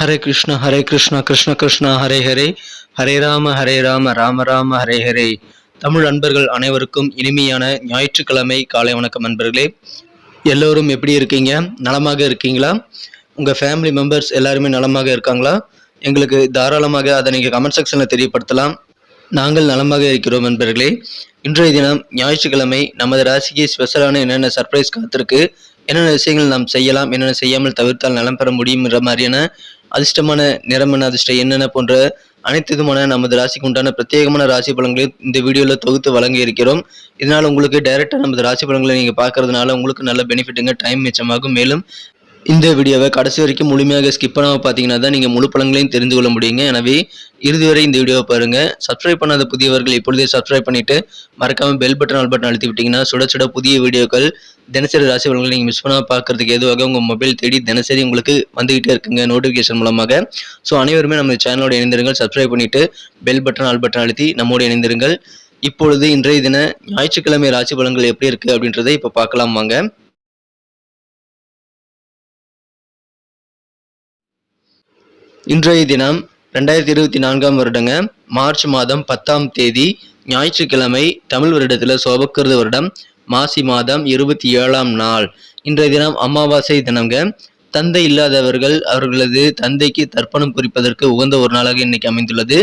ஹரே கிருஷ்ண ஹரே கிருஷ்ண கிருஷ்ண கிருஷ்ணா ஹரே ஹரே ஹரே ராம ஹரே ராம ராம ராம ஹரே ஹரே தமிழ் அன்பர்கள் அனைவருக்கும் இனிமையான ஞாயிற்றுக்கிழமை காலை வணக்கம் அன்பர்களே. எல்லோரும் எப்படி இருக்கீங்க? நலமாக இருக்கீங்களா? உங்கள் ஃபேமிலி மெம்பர்ஸ் எல்லாருமே நலமாக இருக்காங்களா? எங்களுக்கு தாராளமாக அதை நீங்கள் கமெண்ட் செக்ஷனில் தெரியப்படுத்தலாம். நாங்கள் நலமாக இருக்கிறோம் நண்பர்களே. இன்றைய தினம் ஞாயிற்றுக்கிழமை நமது ராசிக்கு ஸ்பெஷலான என்னென்ன சர்ப்ரைஸ் காத்திருக்கு என்னென்ன விஷயங்கள் நாம் செய்யலாம் என்னென்ன செய்யாமல் தவிர்த்தால் நலம் பெற முடியும்ன்ற மாதிரியான அதிர்ஷ்டமான நிறமன அதிர்ஷ்டம் என்னென்ன போன்ற அனைத்து விதமான நமது ராசிக்கு உண்டான பிரத்யேகமான ராசி பலன்களை இந்த வீடியோவில் தொகுத்து வழங்க இருக்கிறோம். இதனால் உங்களுக்கு டைரெக்டாக நமது ராசி பலன்களை நீங்கள் பார்க்கறதுனால உங்களுக்கு நல்ல பெனிஃபிட்டுங்க டைம் மிச்சமாகும். மேலும் இந்த வீடியோவை கடைசி வரைக்கும் முழுமையாக ஸ்கிப் பண்ணாமல் பார்த்தீங்கன்னா தான் நீங்கள் முழு பழங்களையும் தெரிந்து கொள்ள முடியுங்க. எனவே இறுதி வரை இந்த வீடியோவை பாருங்கள் சப்ஸ்கிரைப் பண்ணாத புதியவர்கள் இப்பொழுதே சப்ஸ்கிரைப் பண்ணிவிட்டு மறக்காமல் பெல் பட்டன் ஆல் பட்டன் அழுத்தி விட்டிங்கன்னா சுட சுட புதிய வீடியோக்கள் தினசரி ராசி பலன்களை நீங்கள் மிஸ் பண்ணாமல் பார்க்கறதுக்கு எதுவாக உங்கள் மொபைல் தேடி தினசரி உங்களுக்கு வந்துகிட்டே இருக்குங்க நோட்டிஃபிகேஷன் மூலமாக. ஸோ அனைவருமே நம்ம சேனலோட இணைந்திருங்கள். சப்ஸ்கிரைப் பண்ணிவிட்டு பெல் பட்டன் ஆல் பட்டன் அழுத்தி நம்மோடு இணைந்திருங்கள். இப்பொழுது இன்றைய தின ஞாயிற்றுக்கிழமை ராசி பலன்கள் எப்படி இருக்குது அப்படின்றத இப்போ பார்க்கலாம் வாங்க. இன்றைய தினம் ரெண்டாயிரத்தி இருபத்தி நான்காம் வருடங்க மார்ச் மாதம் பத்தாம் தேதி ஞாயிற்றுக்கிழமை தமிழ் வருடத்தில் சோபக்கிருத வருடம் மாசி மாதம் இருபத்தி ஏழாம் நாள். இன்றைய தினம் அமாவாசை தினங்க தந்தை இல்லாதவர்கள் அவர்களது தந்தைக்கு தர்ப்பணம் குறிப்பதற்கு உகந்த ஒரு நாளாக இன்னைக்கு அமைந்துள்ளது.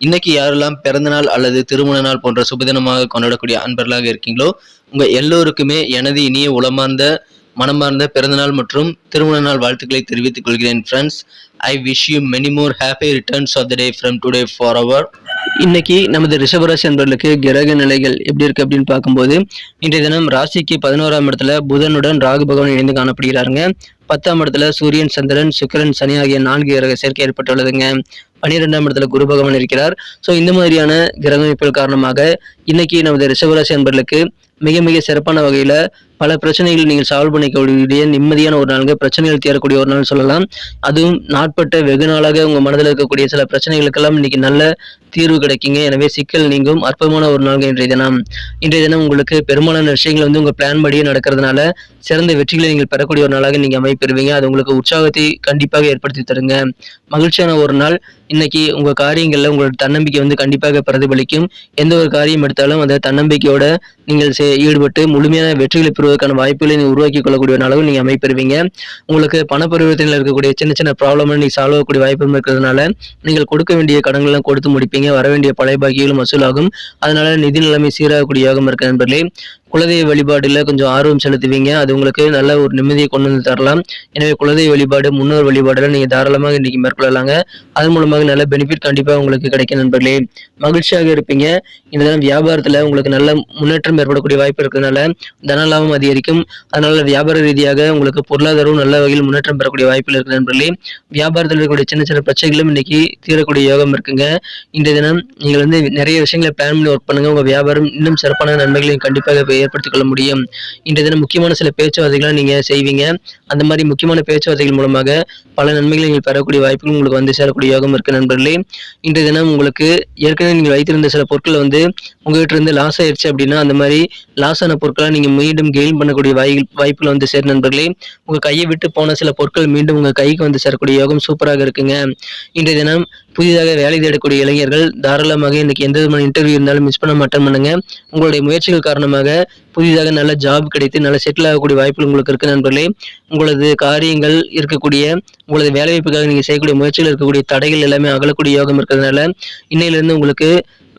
இன்னைக்கு யாரெல்லாம் பிறந்த நாள் அல்லது திருமண நாள் போன்ற சுபதினமாக கொண்டாடக்கூடிய அன்பர்களாக இருக்கீங்களோ உங்க எல்லோருக்குமே எனது இனிய உளமார்ந்த மனமார்ந்த பிறந்தநாள் மற்றும் திருமண நாள் வாழ்த்துக்களை தெரிவித்துக் கொள்கிறேன் friends I wish you many more happy returns of the day from today for our இன்னைக்கு நமது ரிஷபராசி அன்பர்களுக்கு கிரக நிலைகள் எப்படி இருக்கு அப்படின்னு பார்க்கும்போது இன்றைய தினம் ராசிக்கு பதினோராம் இடத்துல புதனுடன் ராகு பகவான் இணைந்து காணப்படுகிறாருங்க. பத்தாம் இடத்துல சூரியன் சந்திரன் சுக்கிரன் சனி ஆகிய நான்கு கிரக சேர்க்கை ஏற்பட்டுள்ளதுங்க. பனிரெண்டாம் இடத்துல குரு பகவான் இருக்கிறார். ஸோ இந்த மாதிரியான கிரகமைப்புகள் காரணமாக இன்னைக்கு நமது ரிஷபராசி அன்பர்களுக்கு மிக மிக சிறப்பான வகையில பல பிரச்சனைகள் நீங்கள் சால்வ் பண்ணிக்கக்கூடிய நிம்மதியான ஒரு நாளுங்க. பிரச்சனைகள் தீரக்கூடிய ஒரு நாள் சொல்லலாம். அதுவும் நாட்பட்ட வெகு நாளாக உங்க மனதில் இருக்கக்கூடிய சில பிரச்சனைகளுக்கெல்லாம் இன்னைக்கு நல்ல தீர்வு கிடைக்குங்க. எனவே சிக்கல் நீங்கும். அற்புதமான ஒரு நாள் இன்றைய தினம். இன்றைய தினம் உங்களுக்கு பெரும்பாலான விஷயங்கள் வந்து உங்க பிளான் படியே நடக்கிறதுனால சிறந்த வெற்றிகளை நீங்கள் பெறக்கூடிய ஒரு நாளாக நீங்க அமைப்பெறுவீங்க. அது உங்களுக்கு உற்சாகத்தை கண்டிப்பாக ஏற்படுத்தி தருங்க. மகிழ்ச்சியான ஒரு நாள். இன்னைக்கு உங்க காரியங்களில் உங்களோட தன்னம்பிக்கை வந்து கண்டிப்பாக பிரதிபலிக்கும். எந்த ஒரு காரியம் எடுத்தாலும் அந்த தன்னம்பிக்கையோட நீங்கள் ஈடுபட்டு முழுமையான வெற்றிகளை பெறுவதற்கான வாய்ப்புகளை நீங்கள் உருவாக்கி கொள்ளக்கூடிய அளவு நீங்கள் அமைப்பெறுவீங்க. உங்களுக்கு பண பரிவர்த்தனையில் இருக்கக்கூடிய சின்ன சின்ன ப்ராப்ளம் நீங்கள் சால்வ் ஆகக்கூடிய வாய்ப்பு இருக்கிறதுனால நீங்கள் கொடுக்க வேண்டிய கடன்கள்லாம் கொடுத்து முடிப்பீங்க. வர வேண்டிய பழைய பாக்கிகளும் வசூலாகும். அதனால நிதி நிலைமை சீராகக்கூடிய யோகம் இருக்க நண்பர்களே. குலதெய்வ வழிபாடுல கொஞ்சம் ஆர்வம் செலுத்துவீங்க. அது உங்களுக்கு நல்ல ஒரு நிம்மதியை கொண்டு வந்து தரலாம். எனவே குலதெய்வ வழிபாடு முன்னோர் வழிபாடுல நீங்க தாராளமாக இன்னைக்கு மேற்கொள்ளலாங்க. அதன் மூலமாக நல்ல பெனிஃபிட் கண்டிப்பா உங்களுக்கு கிடைக்கும் நண்பர்களே. மகிழ்ச்சியாக இருப்பீங்க. இந்த தினம் வியாபாரத்துல உங்களுக்கு நல்ல முன்னேற்றம் ஏற்படக்கூடிய வாய்ப்பு இருக்கிறதுனால தன லாபம் அதிகரிக்கும். அதனால வியாபார ரீதியாக உங்களுக்கு பொருளாதாரம் நல்ல வகையில் முன்னேற்றம் பெறக்கூடிய வாய்ப்புகள் இருக்கு நண்பர்களே. வியாபாரத்தில் இருக்கக்கூடிய சின்ன சின்ன பிரச்சனைகளும் இன்னைக்கு தீரக்கூடிய யோகம் இருக்குங்க. இந்த தினம் நீங்கள் வந்து நிறைய விஷயங்களை பிளான் பண்ணி ஒர்க் பண்ணுங்க. உங்க வியாபாரம் இன்னும் சிறப்பான நன்மைகளையும் கண்டிப்பாக ஏற்படுத்திக் கொள்ள முடியும். இன்றைய தினம் முக்கியமான சில பேச்சுவார்த்தைகளை நீங்க செய்வீங்க. அந்த மாதிரி முக்கியமான பேச்சுவார்த்தைகள் மூலமாக பல நன்மைகளை நீங்கள் பெறக்கூடிய வாய்ப்புகள் உங்களுக்கு வந்து சேரக்கூடிய யோகம் இருக்கு நண்பர்களே. இன்றைய தினம் உங்களுக்கு ஏற்கனவே நீங்கள் வைத்திருந்த சில பொருட்கள் வந்து உங்ககிட்ட இருந்து லாஸ் ஆயிடுச்சு அப்படின்னா அந்த மாதிரி லாஸ் ஆன பொருட்களை நீங்க மீண்டும் கெயின் பண்ணக்கூடிய வாய் வாய்ப்புகள் வந்து சேர் நண்பர்களே. உங்க கையை விட்டு போன சில பொருட்கள் மீண்டும் உங்க கைக்கு வந்து சேரக்கூடிய யோகம் சூப்பராக இருக்குங்க. இன்றைய தினம் புதிதாக வேலை தேடக்கூடிய இளைஞர்கள் தாராளமாக இன்னைக்கு எந்த விதமான இன்டர்வியூ இருந்தாலும் மிஸ் பண்ண மாட்டேன் பண்ணுங்க. உங்களுடைய முயற்சிகள் காரணமாக புதிதாக நல்ல ஜாப் கிடைத்து நல்ல செட்டில் ஆகக்கூடிய வாய்ப்புகள் உங்களுக்கு இருக்கு நண்பர்களே. உங்களது காரியங்கள் இருக்கக்கூடிய உங்களது வேலை வாய்ப்புக்காக செய்யக்கூடிய முயற்சிகள் இருக்கக்கூடிய தடைகள் எல்லாமே அகலக்கூடிய யோகம் இருக்கிறதுனால இன்னையிலிருந்து உங்களுக்கு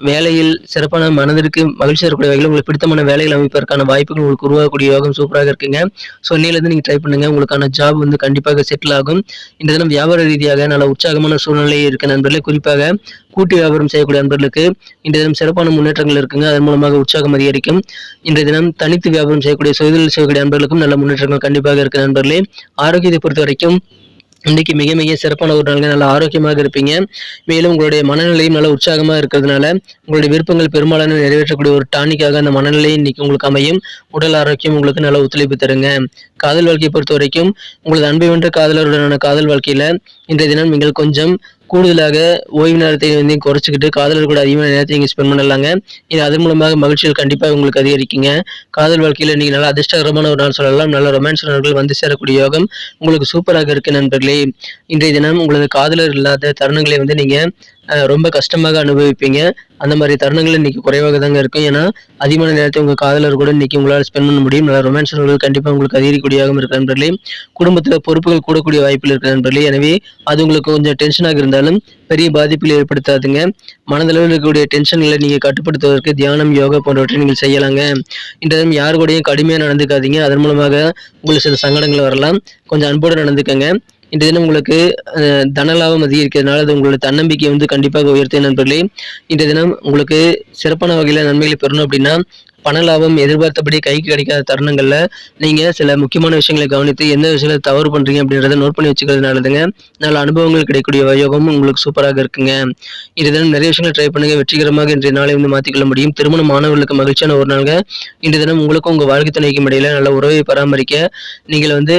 வேலையில் சிறப்பான மனதிற்கு மகிழ்ச்சி தரக்கூடிய வகையில் உங்களுக்கு பிடித்தமான வேலைகள் அமைப்பதற்கான வாய்ப்புகள் உங்களுக்கு உருவாகக்கூடிய யோகம் சூப்பராக இருக்குங்க. ஸோ இருந்து நீங்கள் ட்ரை பண்ணுங்கள் உங்களுக்கான ஜாப் வந்து கண்டிப்பாக செட்டில் ஆகும். இந்த தினம் வியாபார ரீதியாக நல்ல உற்சாகமான சூழ்நிலை இருக்க நண்பர்களே குறிப்பாக கூட்டு வியாபாரம் செய்யக்கூடிய நண்பர்களுக்கு இன்றைய தினம் சிறப்பான முன்னேற்றங்கள் இருக்குங்க. அதன் மூலமாக உற்சாகம் அதிகரிக்கும். இன்றைய தினம் தனித்து வியாபாரம் செய்யக்கூடிய சுயதொழில் செய்யக்கூடிய நண்பர்களுக்கும் நல்ல முன்னேற்றங்கள் கண்டிப்பாக இருக்கு நண்பர்களே. ஆரோக்கியத்தை பொறுத்த வரைக்கும் இன்றைக்கி மிக மிக சிறப்பான ஒரு நாள்கள் நல்ல ஆரோக்கியமாக இருப்பீங்க. மேலும் உங்களுடைய மனநிலையும் நல்ல உற்சாகமாக இருக்கிறதுனால உங்களுடைய விருப்பங்கள் பெரும்பாலான நிறைவேற்றக்கூடிய ஒரு டானிக்காக அந்த மனநிலை இன்னைக்கு உங்களுக்கு அமையும். உடல் ஆரோக்கியம் உங்களுக்கு நல்ல ஒத்துழைப்பு தருங்க. காதல் வாழ்க்கையை பொறுத்த வரைக்கும் உங்களது அன்பை வென்ற காதலருடனான காதல் வாழ்க்கையில் இன்றைய தினம் நீங்கள் கொஞ்சம் கூடுதலாக ஓய்வு நேரத்தை வந்து குறைச்சிக்கிட்டு காதலர் கூட அதிகமான நேரத்தை நீங்கள் ஸ்பெண்ட் பண்ணலாங்க. இது அதன் மூலமாக மகிழ்ச்சிகள் கண்டிப்பாக உங்களுக்கு அதிகரிக்குங்க. காதல் வாழ்க்கையில் நீங்கள் நல்லா அதிர்ஷ்டகரமான ஒரு நாள் சொல்லலாம். நல்ல ரொமான்ஸ் உணர்வுகள் வந்து சேரக்கூடிய யோகம் உங்களுக்கு சூப்பராக இருக்கு நண்பர்களே. இன்றைய தினம் உங்களது காதலர் இல்லாத தருணங்களை வந்து நீங்கள் ரொம்ப கஷ்டமாக அனுபவிப்பீங்க. அந்த மாதிரி தருணங்கள் இன்னைக்கு குறைவாக தாங்க இருக்கும் ஏன்னா அதிகமான நேரத்தை உங்கள் காதலர் கூட இன்னைக்கு உங்களால் ஸ்பெண்ட் பண்ண முடியும். நல்ல ரொமான்ஸ் உணர்வுகள் கண்டிப்பாக உங்களுக்கு அதிகரிக்கூடியதாக இருக்கு நண்பர்களே. குடும்பத்தில் பொறுப்புகள் கூடக்கூடிய வாய்ப்பில் இருக்கு நண்பர்களே. எனவே அது உங்களுக்கு கொஞ்சம் டென்ஷனாக இருந்தாலும் பெரிய பாதிப்பில் ஏற்படுத்தாதுங்க. மனதளவில் இருக்கக்கூடிய டென்ஷன்களை நீங்கள் கட்டுப்படுத்துவதற்கு தியானம் யோகா போன்றவற்றை நீங்கள் செய்யலாங்க. இந்த தினம் யார் கூடயும் கடுமையாக நடந்துக்காதீங்க. அதன் மூலமாக உங்களுக்கு சில சங்கடங்கள் வரலாம். கொஞ்சம் அன்போடு நடந்துக்கங்க. இந்த தினம் உங்களுக்கு தனலாபம் தன லாபம் அதிகரிக்கிறதுனால அது உங்களோட தன்னம்பிக்கை வந்து கண்டிப்பாக உயர்த்தும் நண்பர்களே. இந்த தினம் உங்களுக்கு சிறப்பான வகையில் நன்மைகளை பெறணும் அப்படின்னா பண லாபம் எதிர்பார்த்தபடி கைக்கு கிடைக்காத தருணங்களில் நீங்கள் சில முக்கியமான விஷயங்களை கவனித்து எந்த விஷயத்தில் தவறு பண்ணுறீங்க அப்படின்றத நோட் பண்ணி வச்சுக்கிறது நல்லதுங்க நல்ல அனுபவங்கள் கிடைக்கக்கூடிய யோகமும் உங்களுக்கு சூப்பராக இருக்குங்க. இது தினம் நிறைய விஷயங்களை ட்ரை பண்ணுங்கள் வெற்றிகரமாக இன்றைய நாளை வந்து மாற்றிக்கொள்ள முடியும். திருமண மாணவர்களுக்கு மகிழ்ச்சியான ஒரு நாளுங்க. இன்றைய தினம் உங்களுக்கும் உங்கள் வாழ்க்கை துணைக்கும் இடையில நல்ல உறவை பராமரிக்க நீங்கள் வந்து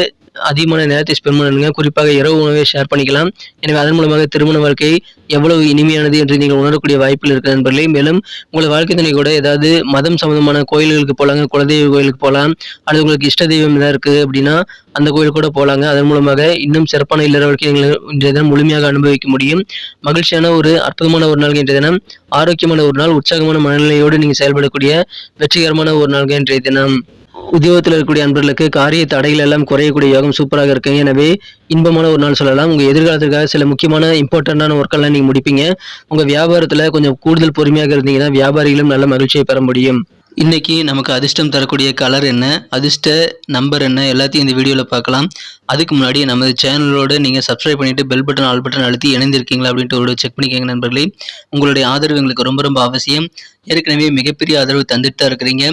அதிகமான நேரத்தை ஸ்பெண்ட் பண்ணுங்க. குறிப்பாக இரவு உணவை ஷேர் பண்ணிக்கலாம். எனவே அதன் மூலமாக திருமண வாழ்க்கை எவ்வளவு இனிமையானது என்று நீங்கள் உணரக்கூடிய வாய்ப்பில் இருக்கிற நண்பர்களே. மேலும் உங்கள் வாழ்க்கை துணை கூட ஏதாவது மதம் சம்பந்தமான கோயில்களுக்கு போகலாங்க குலதெய்வ கோயிலுக்கு போகலாம் அல்லது உங்களுக்கு இஷ்ட தெய்வம் ஏதாவது இருக்குது அப்படின்னா அந்த கோயில் கூட போகலாங்க அதன் மூலமாக இன்னும் சிறப்பான இல்லற வாழ்க்கை நீங்கள் இன்றைய தினம் முழுமையாக அனுபவிக்க முடியும். மகிழ்ச்சியான ஒரு அற்புதமான ஒரு நாள் இன்றைய தினம். ஆரோக்கியமான ஒரு நாள் உற்சாகமான மனநிலையோடு நீங்கள் செயல்படக்கூடிய வெற்றிகரமான ஒரு நாள் இன்றைய தினம். உத்தியோகத்தில் இருக்கக்கூடிய அன்பர்களுக்கு காரிய தடைகள் எல்லாம் குறையக்கூடிய யோகம் சூப்பராக இருக்கு எனவே இன்பமான ஒரு நாள் சொல்லலாம். உங்கள் எதிர்காலத்துக்காக சில முக்கியமான இம்பார்ட்டண்ட்டான ஒர்க்கெல்லாம் நீங்கள் முடிப்பீங்க. உங்கள் வியாபாரத்தில் கொஞ்சம் கூடுதல் பொறுமையாக இருந்தீங்கன்னா வியாபாரிகளும் நல்ல மகிழ்ச்சியை பெற முடியும். இன்னைக்கு நமக்கு அதிர்ஷ்டம் தரக்கூடிய கலர் என்ன? அதிர்ஷ்ட நம்பர் என்ன? எல்லாத்தையும் இந்த வீடியோவில் பார்க்கலாம். அதுக்கு முன்னாடி நமது சேனலோடு நீங்கள் சப்ஸ்கிரைப் பண்ணிவிட்டு பெல் பட்டன் ஆல் பட்டன் அழுத்தி இணைந்திருக்கீங்களா அப்படின்ட்டு ஒரு செக் பண்ணிக்கோங்க நண்பர்களே. உங்களுடைய ஆதரவு எங்களுக்கு ரொம்ப ரொம்ப அவசியம். ஏற்கனவே மிகப்பெரிய ஆதரவு தந்துட்டு தான் இருக்கிறீங்க.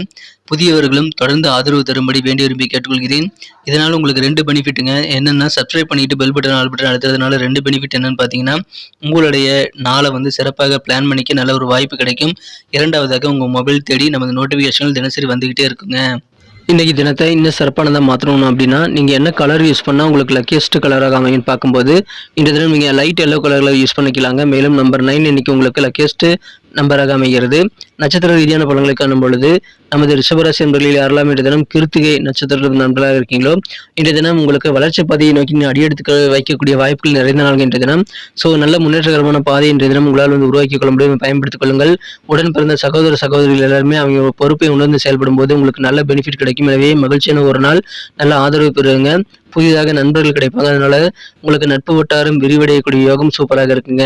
புதியவர்களும் தொடர்ந்து ஆதரவு தரும்படி வேண்டி விரும்பி கேட்டுக்கொள்கிறேன். இதனால் உங்களுக்கு ரெண்டு பெனிஃபிட்டுங்க. என்னென்னா சப்ஸ்கிரைப் பண்ணிட்டு பெல் பட்டன் ஆல் பட்டன் அழுத்துறதுனால ரெண்டு பெனிஃபிட் என்னன்னு பார்த்தீங்கன்னா உங்களுடைய நாளை வந்து சிறப்பாக பிளான் பண்ணிக்க நல்ல ஒரு வாய்ப்பு கிடைக்கும். இரண்டாவதாக உங்கள் மொபைல் தேடி நமது நோட்டிஃபிகேஷன்கள் தினசரி வந்துக்கிட்டே இருக்குங்க. இன்றைக்கி தினத்தை இன்னும் சிறப்பானதாக மாற்றணும் அப்படின்னா நீங்கள் என்ன கலர் யூஸ் பண்ணால் உங்களுக்கு லக்கியஸ்ட் கலராக அமையும் பார்க்கும்போது இந்த தினம் நீங்கள் லைட் எல்லோ கலரில் யூஸ் பண்ணிக்கலாங்க. மேலும் நம்பர் நைன் இன்றைக்கி உங்களுக்கு லக்கியஸ்ட்டு நம்பராக அமைகிறது. நட்சத்திர ரீதியான பலன்களை காணும் பொழுது நமது ரிஷபராசி என்பர்களில் யாரெல்லாம் இன்றைய தினம் கிருத்திகை நட்சத்திர நண்பர்களாக இருக்கீங்களோ இன்றைய தினம் உங்களுக்கு வளர்ச்சி பாதையை நோக்கி அடியெடுத்து வைக்கக்கூடிய வாய்ப்புகள் நிறைந்த நாள் இன்றைய தினம். ஸோ நல்ல முன்னேற்றகரமான பாதை இன்றைய தினம் உங்களால் வந்து உருவாக்கி கொள்ள முடியும். பயன்படுத்திக் கொள்ளுங்கள். உடன் பிறந்த சகோதர சகோதரிகள் எல்லாருமே அவங்க பொறுப்பை உணர்ந்து செயல்படும் போது உங்களுக்கு நல்ல பெனிஃபிட் கிடைக்கும். எனவே மகிழ்ச்சியான ஒரு நாள். நல்ல ஆதரவு பெறுங்க. புதிதாக நண்பர்கள் கிடைப்பாங்க. அதனால உங்களுக்கு நட்பு வட்டாரம் விரிவடையக்கூடிய யோகம் சூப்பராக இருக்குங்க.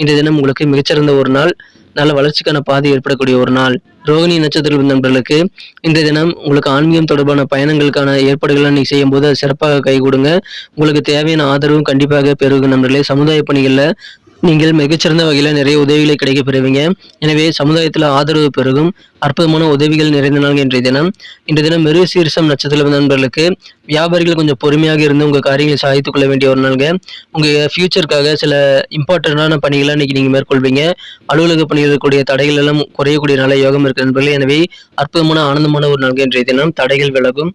இன்றைய தினம் உங்களுக்கு மிகச்சிறந்த ஒரு நாள். நல்ல வளர்ச்சிக்கான பாதை ஏற்படக்கூடிய ஒரு நாள். ரோகிணி நட்சத்திர நண்பர்களுக்கு இந்த தினம் உங்களுக்கு ஆன்மீகம் தொடர்பான பயணங்களுக்கான ஏற்பாடுகளை நீங்க செய்யும் போது அது சிறப்பாக கைகூடுங்க உங்களுக்கு தேவையான ஆதரவும் கண்டிப்பாக பெருகும் நண்பர்களே. சமுதாய பணிகளில் நீங்கள் மிகச்சிறந்த வகையில் நிறைய உதவிகளை கிடைக்க பெறுவீங்க எனவே சமுதாயத்தில் ஆதரவு பெருகும். அற்புதமான உதவிகள் நிறைந்த நாள் இன்றைய தினம். இன்றைய தினம் மெரு சீர்சம் நட்சத்திர நண்பர்களுக்கு வியாபாரிகள் கொஞ்சம் பொறுமையாக இருந்து உங்கள் காரியங்களை சாதித்துக் கொள்ள வேண்டிய ஒரு நாளுங்க. உங்கள் ஃபியூச்சருக்காக சில இம்பார்ட்டண்டான பணிகளை இன்னைக்கு நீங்கள் மேற்கொள்வீங்க. அலுவலக பணியில் இருக்கக்கூடிய தடைகள் எல்லாம் குறையக்கூடிய நல்ல யோகம் இருக்கு நண்பர்கள். எனவே அற்புதமான ஆனந்தமான ஒரு நாள் இன்றைய தினம். தடைகள் விலகும்.